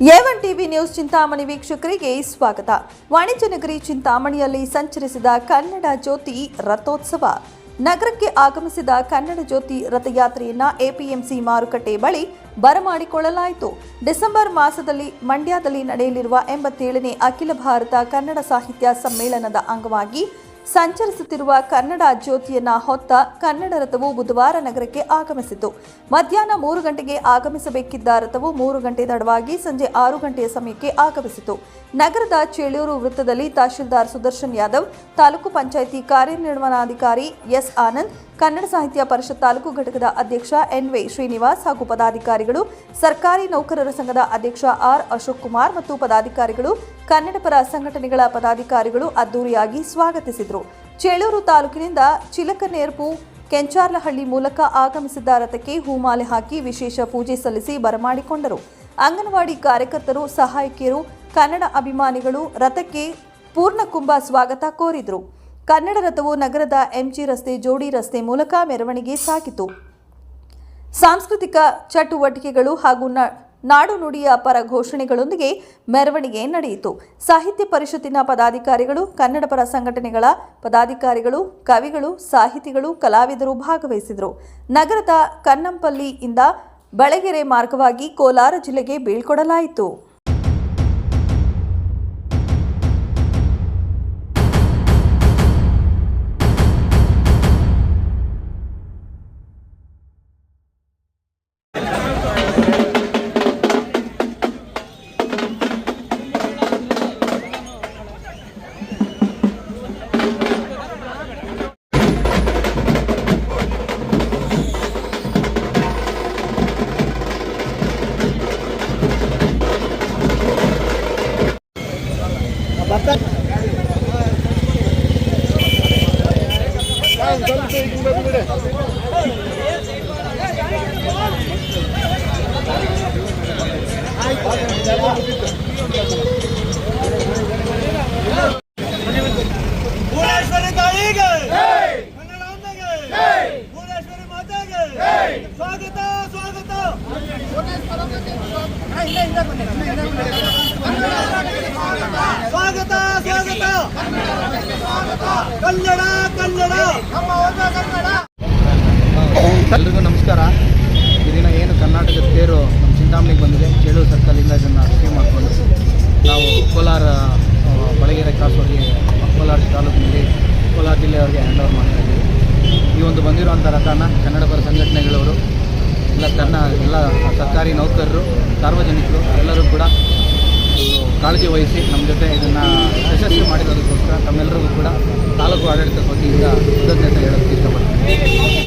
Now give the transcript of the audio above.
A one TV news Chintamani ವೀಕ್ಷಕರಿಗೆ ಸ್ವಾಗತ. ವಾಣಿಜ್ಯ ನಗರಿ ಚಿಂತಾಮಣಿಯಲ್ಲಿ ಸಂಚರಿಸಿದ ಕನ್ನಡ ಜ್ಯೋತಿ ರಥೋತ್ಸವ. ನಗರಕ್ಕೆ ಆಗಮಿಸಿದ ಕನ್ನಡ ಜ್ಯೋತಿ ರಥಯಾತ್ರೆಯನ್ನ ಎಪಿಎಂಸಿ ಮಾರುಕಟ್ಟೆ ಬಳಿ ಬರಮಾಡಿಕೊಳ್ಳಲಾಯಿತು ಡಿಸೆಂಬರ್ ಮಾಸದಲ್ಲಿ ಮಂಡ್ಯದಲ್ಲಿ ನಡೆಯಲಿರುವ ಎಂಬತ್ತೇಳನೇ ಅಖಿಲ ಭಾರತ ಕನ್ನಡ ಸಾಹಿತ್ಯ ಸಮ್ಮೇಳನದ ಅಂಗವಾಗಿ ಸಂಚರಿಸುತ್ತಿರುವ ಕನ್ನಡ ಜ್ಯೋತಿಯನ್ನ ಹೊತ್ತ ಕನ್ನಡ ರಥವು ಬುಧವಾರ ನಗರಕ್ಕೆ ಆಗಮಿಸಿತು. ಮಧ್ಯಾಹ್ನ ಮೂರು ಗಂಟೆಗೆ ಆಗಮಿಸಬೇಕಿದ್ದ ರಥವು ಮೂರು ಗಂಟೆ ತಡವಾಗಿ ಸಂಜೆ ಆರು ಗಂಟೆಯ ಸಮಯಕ್ಕೆ ಆಗಮಿಸಿತು. ನಗರದ ಚೇಳೂರು ವೃತ್ತದಲ್ಲಿ ತಹಶೀಲ್ದಾರ್ ಸುದರ್ಶನ್ ಯಾದವ್, ತಾಲೂಕು ಪಂಚಾಯಿತಿ ಕಾರ್ಯನಿರ್ವಹಣಾಧಿಕಾರಿ ಎಸ್ ಆನಂದ್, ಕನ್ನಡ ಸಾಹಿತ್ಯ ಪರಿಷತ್ ತಾಲೂಕು ಘಟಕದ ಅಧ್ಯಕ್ಷ ಎನ್ ವೈ ಶ್ರೀನಿವಾಸ್ ಹಾಗೂ ಪದಾಧಿಕಾರಿಗಳು, ಸರ್ಕಾರಿ ನೌಕರರ ಸಂಘದ ಅಧ್ಯಕ್ಷ ಆರ್ ಅಶೋಕ್ ಕುಮಾರ್ ಮತ್ತು ಪದಾಧಿಕಾರಿಗಳು, ಕನ್ನಡ ಪರ ಸಂಘಟನೆಗಳ ಪದಾಧಿಕಾರಿಗಳು ಅದ್ದೂರಿಯಾಗಿ ಸ್ವಾಗತಿಸಿದರು. ಚೇಳೂರು ತಾಲೂಕಿನಿಂದ ಚಿಲಕನೇರ್ಪು ಕೆಂಚಾರ್ಲಹಳ್ಳಿ ಮೂಲಕ ಆಗಮಿಸಿದ್ದ ರಥಕ್ಕೆ ಹೂಮಾಲೆ ಹಾಕಿ ವಿಶೇಷ ಪೂಜೆ ಸಲ್ಲಿಸಿ ಬರಮಾಡಿಕೊಂಡರು. ಅಂಗನವಾಡಿ ಕಾರ್ಯಕರ್ತರು, ಸಹಾಯಕಿಯರು, ಕನ್ನಡ ಅಭಿಮಾನಿಗಳು ರಥಕ್ಕೆ ಪೂರ್ಣಕುಂಭ ಸ್ವಾಗತ ಕೋರಿದರು. ಕನ್ನಡ ರಥವು ನಗರದ ಎಂಜಿ ರಸ್ತೆ, ಜೋಡಿ ರಸ್ತೆ ಮೂಲಕ ಮೆರವಣಿಗೆ ಸಾಗಿತು. ಸಾಂಸ್ಕೃತಿಕ ಚಟುವಟಿಕೆಗಳು ಹಾಗೂ ನಾಡು ನುಡಿಯ ಪರ ಘೋಷಣೆಗಳೊಂದಿಗೆ ಮೆರವಣಿಗೆ ನಡೆಯಿತು. ಸಾಹಿತ್ಯ ಪರಿಷತ್ತಿನ ಪದಾಧಿಕಾರಿಗಳು, ಕನ್ನಡ ಪರ ಸಂಘಟನೆಗಳ ಪದಾಧಿಕಾರಿಗಳು, ಕವಿಗಳು, ಸಾಹಿತಿಗಳು, ಕಲಾವಿದರು ಭಾಗವಹಿಸಿದರು. ನಗರದ ಕನ್ನಂಪಲ್ಲಿಯಿಂದ ಬಳಗೆರೆ ಮಾರ್ಗವಾಗಿ ಕೋಲಾರ ಜಿಲ್ಲೆಗೆ ಬೀಳ್ಕೊಡಲಾಯಿತು. ಭುವನೇಶ್ವರಿ ತಾಯಿಗೆ! ಕನ್ನಡಾಂಬೆಗೆ ಭುವನೇಶ್ವರಿ ಮಾತೆಗೆ! ಸ್ವಾಗತ ಸ್ವಾಗತ. ಕನ್ನಡ ಕನ್ನಡ. ಎಲ್ರಿಗೂ ನಮಸ್ಕಾರ. ಈ ದಿನ ಏನು ಕರ್ನಾಟಕದ ತೇರು ನಮ್ಮ ಚಿಂತಾಮಣಿಗೆ ಬಂದಿದೆ. ಚೇಳೂರು ಸರ್ಕಲಿಂದ ಇದನ್ನು ರಿಸೀವ್ ಮಾಡಿಕೊಂಡು ನಾವು ಕೋಲಾರ ಬಳಗೆರೆ ಕ್ರಾಸ್ವರೆಗೆ ಕೋಲಾರ ತಾಲೂಕಿನಲ್ಲಿ ಕೋಲಾರ ಜಿಲ್ಲೆಯವರಿಗೆ ಹ್ಯಾಂಡ್ ಓವರ್ ಮಾಡ್ತಾ ಇದ್ದೀವಿ. ಈ ಒಂದು ಬಂದಿರುವಂಥ ರಥನ ಕನ್ನಡ ಪರ ಸಂಘಟನೆಗಳವರು ಎಲ್ಲ ಕನ್ನ ಎಲ್ಲ ಸರ್ಕಾರಿ ನೌಕರರು, ಸಾರ್ವಜನಿಕರು ಎಲ್ಲರೂ ಕೂಡ ಕಾಳಜಿ ವಹಿಸಿ ನಮ್ಮ ಜೊತೆ ಇದನ್ನು ಯಶಸ್ವಿ ಮಾಡಿರೋದಕ್ಕೋಸ್ಕರ ತಮ್ಮೆಲ್ಲರಿಗೂ ಕೂಡ ತಾಲೂಕು ಆಡಳಿತದ ವತಿಯಿಂದ ಕೃತಜ್ಞತೆ ಹೇಳೋಕ್ಕೆ ಇಷ್ಟಪಡ್ತೀನಿ.